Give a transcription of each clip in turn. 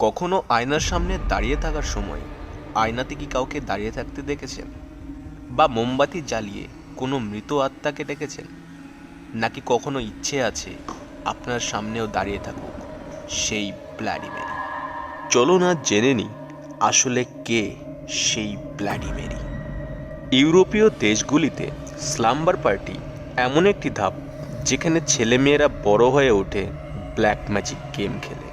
কখনো আয়নার সামনে দাঁড়িয়ে থাকার সময় আয়নাতে কি কাউকে দাঁড়িয়ে থাকতে দেখেছেন? বা মোমবাতি জ্বালিয়ে কোনো মৃত আত্মাকে ডেকেছেন? নাকি কখনো ইচ্ছে আছে আপনার সামনেও দাঁড়িয়ে থাকুক সেই ব্ল্যাডি মেরি? চলুন আজ জেনে নিই আসলে কে সেই ব্ল্যাডি মেরি। ইউরোপীয় দেশগুলিতে স্লাম্বার পার্টি এমন একটি ধাপ যেখানে ছেলেমেয়েরা বড় হয়ে ওঠে ব্ল্যাক ম্যাজিক গেম খেলে।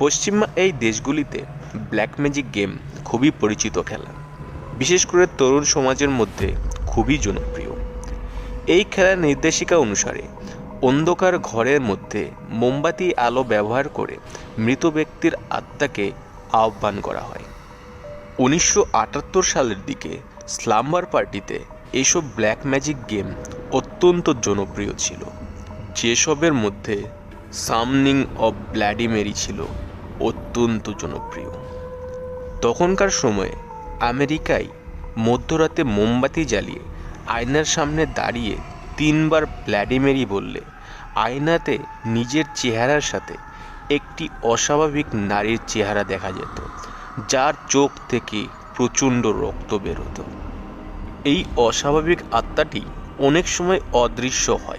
পশ্চিমা এই দেশগুলিতে ব্ল্যাক ম্যাজিক গেম খুবই পরিচিত খেলা। বিশেষ করে তরুণ সমাজের মধ্যে খুবই জনপ্রিয়। এই খেলার নির্দেশিকা অনুসারে অন্ধকার ঘরের মধ্যে মোমবাতি আলো ব্যবহার করে মৃত ব্যক্তির আত্মাকে আহ্বান করা হয়। উনিশশো আটাত্তর সালের দিকে স্লাম্বার পার্টিতে এইসব ব্ল্যাক ম্যাজিক গেম অত্যন্ত জনপ্রিয় ছিল। যেসবের মধ্যে সামনিং অব ব্ল্যাডিমেরি ছিল। অত্যন্ত জনপ্রিয়। তখনকার সময়ে আমেরিকায় মধ্যরাতে মোমবাতি জ্বালিয়ে আয়নার সামনে দাঁড়িয়ে তিনবার ব্ল্যাডিমেরি বললে, আয়নাতে নিজের চেহারার সাথে একটি অস্বাভাবিক নারীর চেহারা দেখা যেত, যার চোখ থেকে প্রচণ্ড রক্ত বেরোতো। এই অস্বাভাবিক আত্মাটি অনেক সময় অদৃশ্য হয়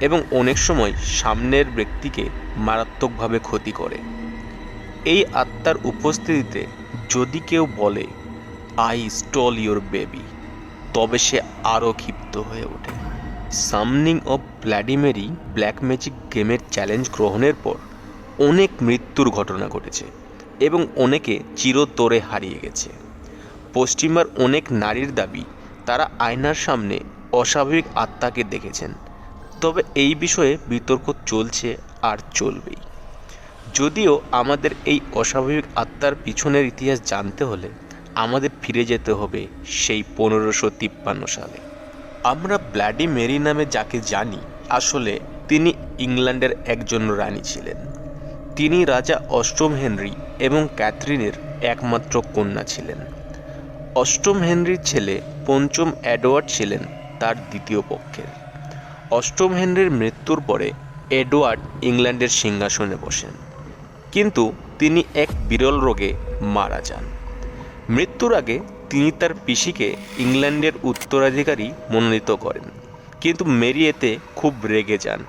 এবং অনেক সময় সামনের ব্যক্তিকে মারাত্মকভাবে ক্ষতি করে। এই আত্মার উপস্থিতিতে যদি কেউ বলে, আই স্টল ইওর বেবি, তবে সে আরও ক্ষিপ্ত হয়ে ওঠে। Summoning of Vladimir black magic গেমের চ্যালেঞ্জ গ্রহণের পর অনেক মৃত্যুর ঘটনা ঘটেছে এবং অনেকে চিরতরে হারিয়ে গেছে। পশ্চিমার অনেক নারীর দাবি, তারা আয়নার সামনে অস্বাভাবিক আত্মাকে দেখেছেন। তবে এই বিষয়ে বিতর্ক চলছে আর চলবেই। যদিও আমাদের এই অস্বাভাবিক আত্মার পিছনের ইতিহাস জানতে হলে আমাদের ফিরে যেতে হবে সেই পনেরোশো তিপ্পান্ন সালে। আমরা ব্ল্যাডি মেরি নামে যাকে জানি, আসলে তিনি ইংল্যান্ডের একজন রানী ছিলেন। তিনি রাজা অষ্টম হেনরি এবং ক্যাথরিনের একমাত্র কন্যা ছিলেন। অষ্টম হেনরির ছেলে পঞ্চম এডওয়ার্ড ছিলেন তার দ্বিতীয় পক্ষের। অষ্টম হেনরির মৃত্যুর পরে এডওয়ার্ড ইংল্যান্ডের সিংহাসনে বসেন। কিন্তু তিনি এক বিরল রোগে মারা যান। মৃত্যুর আগে তিনি তার পিসিকে ইংল্যান্ডের উত্তরাধিকারী মনোনীত করেন, কিন্তু মেরি এতে খুব রেগে যান,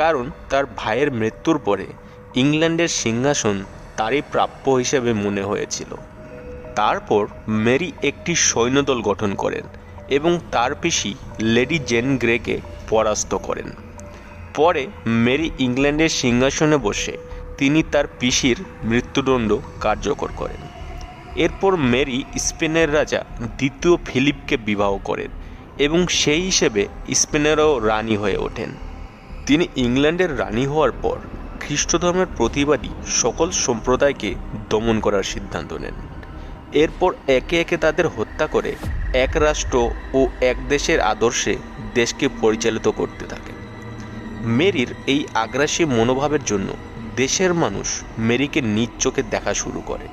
কারণ তার ভাইয়ের মৃত্যুর পরে ইংল্যান্ডের সিংহাসন তারই প্রাপ্য হিসেবে মনে হয়েছিল। তারপর মেরি একটি সৈন্যদল গঠন করেন এবং তার পিসি লেডি জেন গ্রেকে পরাস্ত করেন। পরে মেরি ইংল্যান্ডের সিংহাসনে বসে তিনি তার পিসির মৃত্যুদণ্ড কার্যকর করেন। এরপর মেরি স্পেনের রাজা দ্বিতীয় ফিলিপকে বিবাহ করেন এবং সেই হিসেবে স্পেনেরও রানী হয়ে ওঠেন। তিনি ইংল্যান্ডের রানী হওয়ার পর খ্রিস্ট ধর্মের প্রতিবাদী সকল সম্প্রদায়কে দমন করার সিদ্ধান্ত নেন। এরপর একে একে তাদের হত্যা করে এক রাষ্ট্র ও এক দেশের আদর্শে দেশকে পরিচালিত করতে থাকেন। মেরির এই আগ্রাসী মনোভাবের জন্য দেশের মানুষ মেরিকে নিজ চোখে দেখা শুরু করে।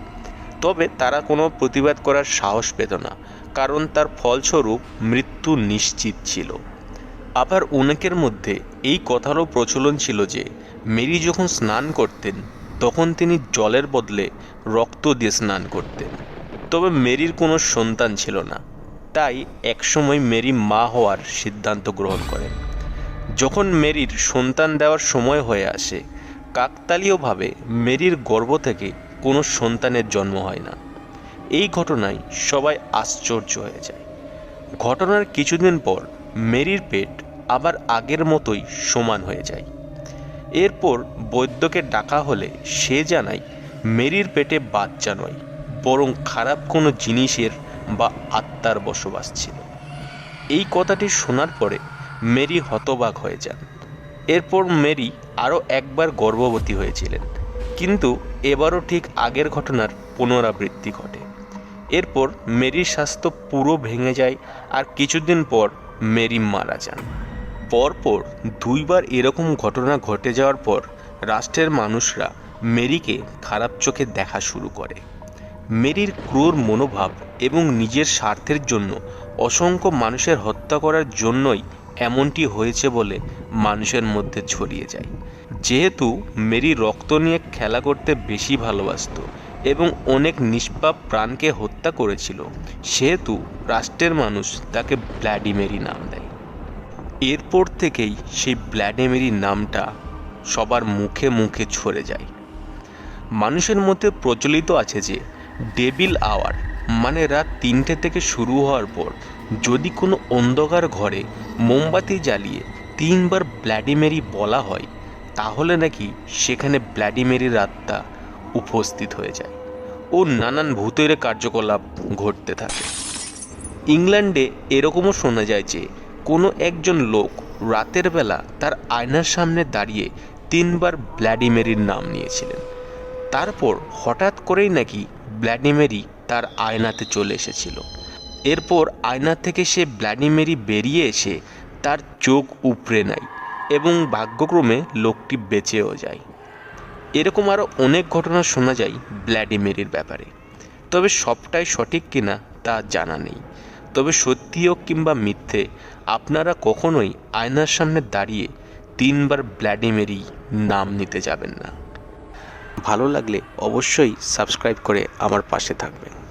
তবে তারা কোনো প্রতিবাদ করার সাহস পেত না, কারণ তার ফলস্বরূপ মৃত্যু নিশ্চিত ছিল। আবার অনেকের মধ্যে এই কথারও প্রচলন ছিল যে, মেরি যখন স্নান করতেন, তখন তিনি জলের বদলে রক্ত দিয়ে স্নান করতেন। তবে মেরির কোনো সন্তান ছিল না। তাই একসময় মেরি মা হওয়ার সিদ্ধান্ত গ্রহণ করেন। যখন মেরির সন্তান দেওয়ার সময় হয়ে আসে কাকতালীয়ভাবে মেরির গর্ভ থেকে কোনো সন্তানের জন্ম হয় না। এই ঘটনায় সবাই আশ্চর্য হয়ে যায়। ঘটনার কিছুদিন পর মেরির পেট আবার আগের মতোই সমান হয়ে যায়। এরপর বৈদ্যকে ডাকা হলে সে জানায়, মেরির পেটে বাচ্চা নয়, বরং খারাপ কোনো জিনিসের বা আত্মার বসবাস ছিল। এই কথাটি শোনার পরে মেরি হতবাক হয়ে যান। এরপর মেরি আরও একবার গর্ভবতী হয়েছিলেন। কিন্তু এবারও ঠিক আগের ঘটনার পুনরাবৃত্তি ঘটে। এরপর মেরির স্বাস্থ্য পুরো ভেঙে যায় আর কিছুদিন পর মেরি মারা যান। পরপর দুইবার এরকম ঘটনা ঘটে যাওয়ার পর রাষ্ট্রের মানুষরা মেরিকে খারাপ চোখে দেখা শুরু করে। মেরির ক্রূর মনোভাব এবং নিজের স্বার্থের জন্য অসংখ্য মানুষের হত্যা করার জন্যই এমনটি হয়েছে বলে মানুষের মধ্যে ছড়িয়ে যায়। যেহেতু মেরি রক্ত নিয়ে খেলা করতে বেশি ভালোবাসতো এবং অনেক নিষ্পাপ প্রাণকে হত্যা করেছিল, সেহেতু রাষ্ট্রের মানুষ তাকে ব্ল্যাডি মেরি নাম দেয়। এরপর থেকেই সেই ব্ল্যাডি মেরি নামটা সবার মুখে মুখে ছড়ে যায়। মানুষের মধ্যে প্রচলিত আছে যে ডেবিল আওয়ার মানে রাত তিনটে থেকে শুরু হওয়ার পর যদি কোনো অন্ধকার ঘরে মোমবাতি জ্বালিয়ে তিনবার ব্ল্যাডিমেরি বলা হয়, তাহলে নাকি সেখানে ব্ল্যাডিমেরির আত্মা উপস্থিত হয়ে যায় ও নানান ভূতের কার্যকলাপ ঘটতে থাকে। ইংল্যান্ডে এরকমও শোনা যায় যে, কোনো একজন লোক রাতের বেলা তার আয়নার সামনে দাঁড়িয়ে তিনবার ব্ল্যাডিমেরির নাম নিয়েছিলেন। তারপর হঠাৎ করেই নাকি ব্ল্যাডিমেরি তার আয়নাতে চলে এসেছিল। এরপর আয়না থেকে সে ব্ল্যাডিমেরি বেরিয়ে এসে তার চোখ উপড়ে নেয় এবং ভাগ্যক্রমে লোকটি বেঁচেও যায়। এরকম আরও অনেক ঘটনা শোনা যায় ব্ল্যাডিমেরির ব্যাপারে। তবে সবটাই সঠিক কিনা তা জানা নেই। তবে সত্যি হোক কিংবা মিথ্যে আপনারা কখনোই আয়নার সামনে দাঁড়িয়ে তিনবার ব্ল্যাডিমেরি নাম নিতে যাবেন না। ভালো লাগলে অবশ্যই সাবস্ক্রাইব করে আমার পাশে থাকবেন।